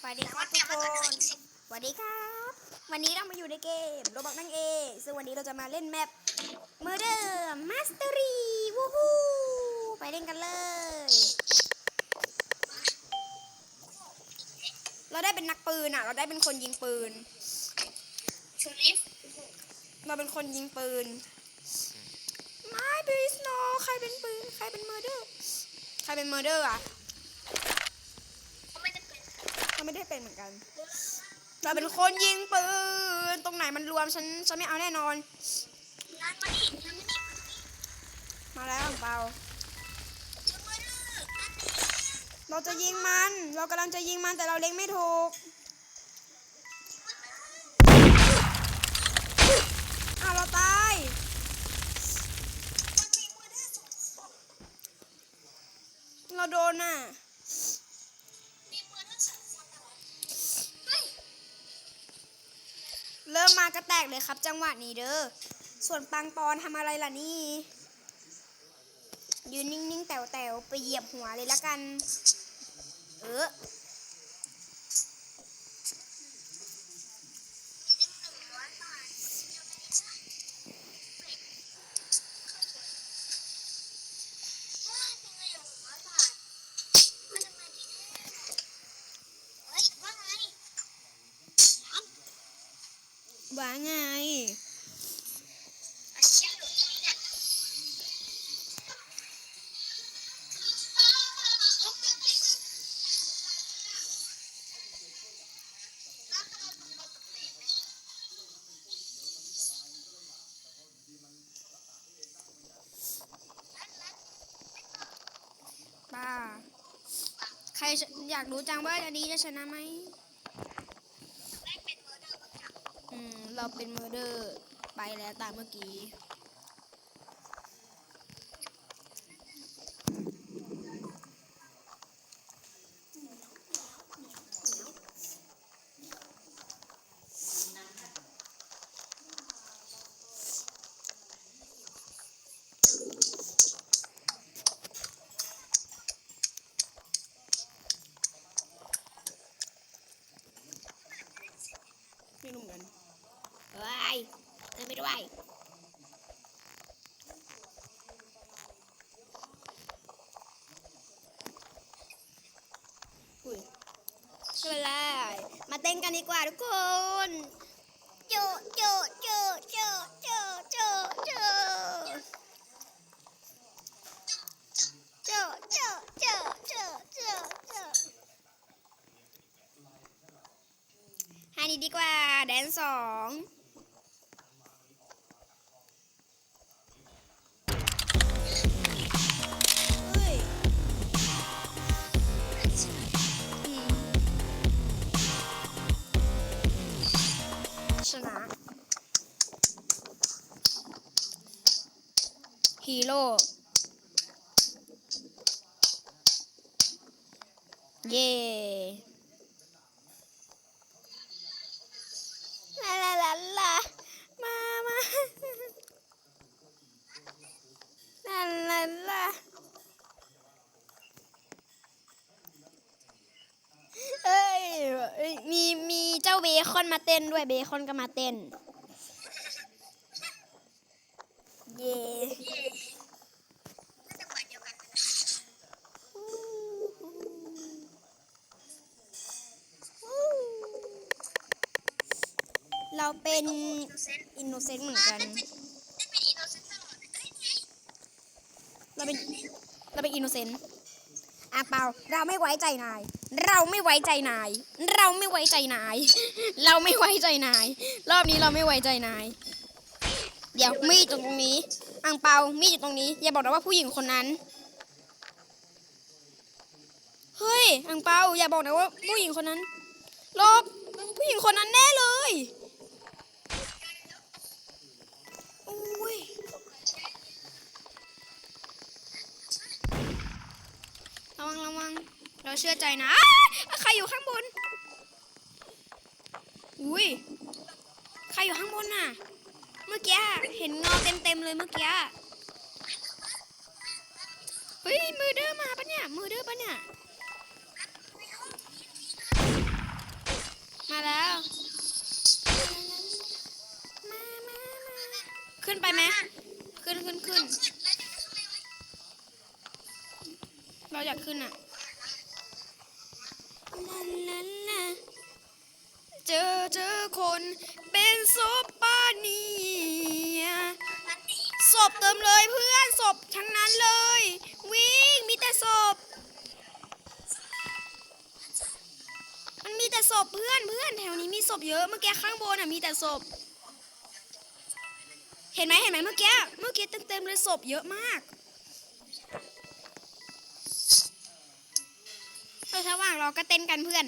สวัสดีครับทุกคนสวัสดีครับ วันนี้เรามาอยู่ในเกมโรบอกนั่งเองซึ่งวันนี้เราจะมาเล่นแมป Murder Mastery วู้ฮู้ไปเล่นกันเลย เราได้เป็นนักปืนอะ เราได้เป็นคนยิงปืนชูริฟเราเป็นคนยิงปืนไม่บีสโนใครเป็นปืน ใครเป็น Murder ใครเป็น Murder อะเขาไม่ได้เป็น เรา ไม่ได้เป็นเหมือนกัน เราเป็นคนยิงปืน ตรงไหนมันรวมฉันฉันไม่เอาแน่นอน มาแล้วเปาเราเราจะยิงมัน เรากำลังจะยิงมันแต่เราเล็งไม่ถูกอ้าวเราตาย เราโดนน่ะ เริ่มมากระแตกเลยครับ จังหวะนี้เด้อ ส่วนปังปอนทำอะไรล่ะนี่ ยืนนิ่งๆ แต๋วๆ ไปเหยียบหัวเลยละกัน เออ ว่าไงป้าใครอยากรู้จังว่าอันนี้จะชนะไหม เราเป็นมอร์เดอร์ไปแล้วตามเมื่อกี้ ไม่รู้เหมือนกันเฮ้ยเด้วย อุ้ยไม่เป็นไรมาเต้นกันดีกว่าทุกคนโจโจโจโจโจโจโจโจโจโจโจโจโจโจให้นี้ดีกว่า แดนสอง ฮีโร่เย่ลาลาลาลามามาลาลาลาเอ้ยเอ้ย มีมีเจ้าเบคอนมาเต้นด้วยเบคอนก็มาเต้นเย่ เย่น่าจะฝ่ายเดียวกันนะ เราเป็นอินโนเซนต์เหมือนกัน เราเป็นเราเป็นอินโนเซนต์อะเปาเราไม่ไว้ใจนาย เราไม่ไว้ใจนาย เราไม่ไว้ใจนาย เราไม่ไว้ใจนาย รอบนี้เราไม่ไว้ใจนาย เดี๋ยวมีดอยู่ตรงนี้อังเปามีดอยู่ตรงนี้ อย่าบอกนะว่าผู้หญิงคนนั้น เฮ้ยอังเปาอย่าบอกนะว่าผู้หญิงคนนั้นลบผู้หญิงคนนั้นแน่เลย เชื่อใจนะใครอยู่ข้างบน อุ้ย ใครอยู่ข้างบนน่ะ เมื่อกี้เห็นเงาเต็มๆเลยเมื่อกี้ เฮ้ย มือเด้อมาปะเนี่ย มือเด้อปะเนี่ย มาแล้ว มามามาขึ้นไปไหม ขึ้นขึ้นขึ้น เราอยากขึ้นอะ ลาลาลาเจอเจอคนเป็นศพป้าเนียศพเติมเลยเพื่อนศพทั้งนั้นเลย วิ่งมีแต่ศพมันมีแต่ศพเพื่อนเพื่อนแถวนี้มีศพเยอะเมื่อกี้ข้างบนอะมีแต่ศพเห็นไหมเห็นไหมเมื่อกี้เมื่อกี้เต็มเต็มเลยศพเยอะมาก ออระหว่างรอก็เต้นกันเพื่อน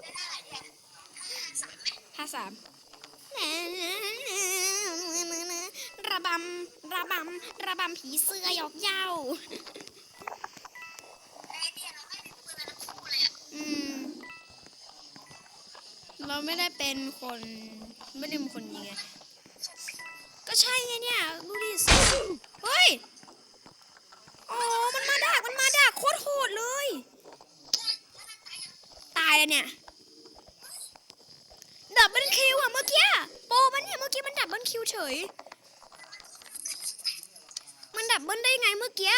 ได้เท่าไหร่เนี่ยห้าสามไหมท่าสามระบำ ระบำ ระบำผีเสื้อหยอกเย้าไอ้เนี่ยเราไม่ได้ปืนอะไรทั้งคู่เลยอะอืมเราไม่ได้เป็นคนไม่ได้เป็นคนยิงไง ก็ใช่ไงเนี่ย ดูดิ เฮ้ย อ๋อ มันมาดัก มันมาดักโคตรโหดเลย ตายแล้วเนี่ยดับเบิลคิวอะเมื่อกี้โปมันเนี่ยเมื่อกี้มันดับเบิลคิวเฉย มันดับเบิลได้ไงเมื่อกี้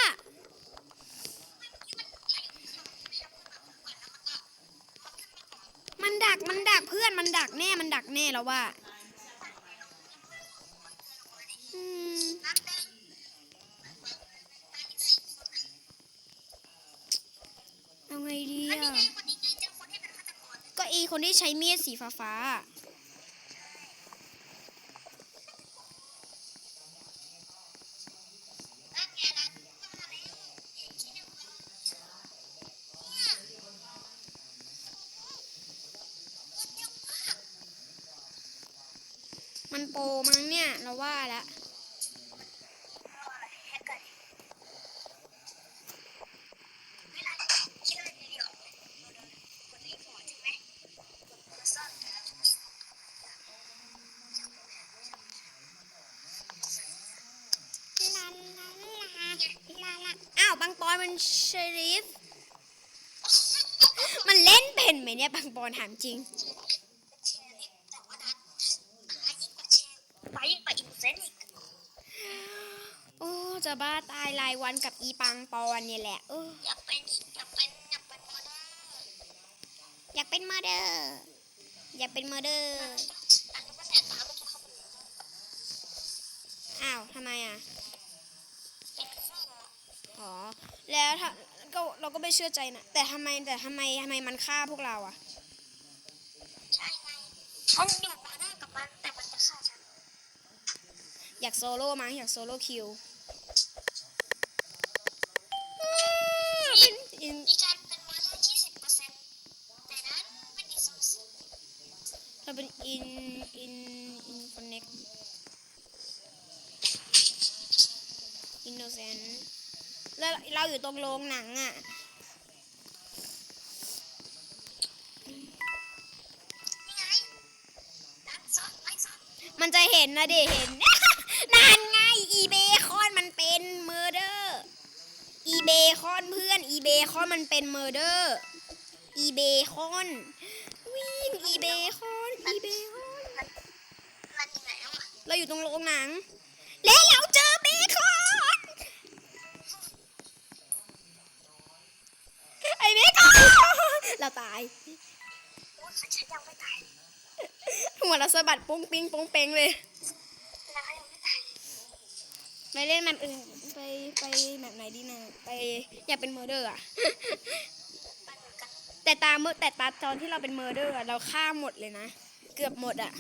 มันดักมันดักเพื่อนมันดักแน่มันดักแน่แล้วว่า เอาไงดีอันนี้อะไงคนนี้ไงเจอคนที่เป็นฆาตกรก็อีคนที่ใช้มีดสีฟ้าฟ้าๆอะนั่นไงล่ะมาแล้วอีกทีหนึ่งเนี่ยเยอะมากมันโปรมั้งเนี่ย เราว่าแล้วอะไรแฮกเกอร์ไม่ได้คิดอะไรดีๆออกเลยกดรีพอร์ตใช่ไหมกดซ่อน ลาลาลาลาลาอ้าว บางปอน มันเชอริฟมันเล่นเป็นไหมเนี่ยบางปอนถามจริงเชอรี่แต่ว่านั้นหายิ่งกว่าเชอไปยิ่งกว่าอินเซนอีกโอ้จะบ้าตายรายวันกับอีปังปอนเนี่ยแหละเอออยากเป็นอยากเป็นอยากเป็นโมเดลอยากเป็นมาเดอร์อยากเป็นมาเดอร์อันนี้ก็แต่ตามเมื่อกี้เขาเป็นอ้าวทำไมอะเป็นคู่อ๋อ แล้วถ้าก็เราก็ไม่เชื่อใจนะแต่ทำไมแต่ทำไมทำไมมันฆ่าพวกเราอะใช่ไงฉันอยู่มาได้กับมันแต่มันจะฆ่าฉันอยากโซโล่มั้งอยากโซโล่คิวเป็นอินมีการเป็นโมเดลยี่สิบเปอร์เซ็นต์แต่นั้นไม่มีสูสีเราเป็นอินอินอินคอนเน็กอินโนเซน แล้วเราอยู่ตรงโรงหนังอะนี่ไงดันซ้อนไล่ซ้อนมันจะเห็นนะเดเห็นนั่นไงอีเบคอนมันเป็นเมอร์เดอร์อีเบคอนเพื่อนอีเบคอนมันเป็นเมอร์เดอร์อีเบคอนวิ่งอีเบคอนอีเบคอนมันยังไงวะเราอยู่ตรงโรงหนัง และเราเจอเบคอนไอเบคอน เราตายโอ้ยฉันยังไม่ตายหัวเราสะบัดปุ้งปิ้งปุ้งเป้งเลยแล้วยังไม่ตายไปเล่นแมปอื่นไปไปแมปไหนดีนะไปอยากเป็นเมอร์เดอร์อะมันเหมือนกันแต่ตาเมื่อแต่ตาตอนที่เราเป็นเมอร์เดอร์อะเราฆ่าหมดเลยนะ เกือบหมดอะ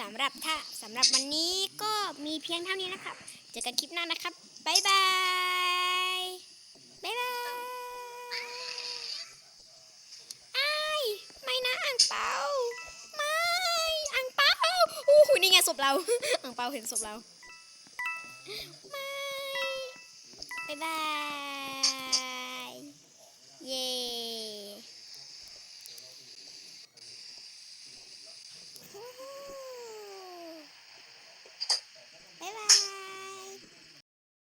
สำหรับถ้าสำหรับวันนี้ก็มีเพียงเท่านี้นะครับ เจอกันคลิปหน้านะครับ บายบายบายบายไม่นะอ่างเปาไม่อ่างเปาอู้หูนี่ไงศพเราอ่างเปาเห็นศพเราไม่บายบายเย้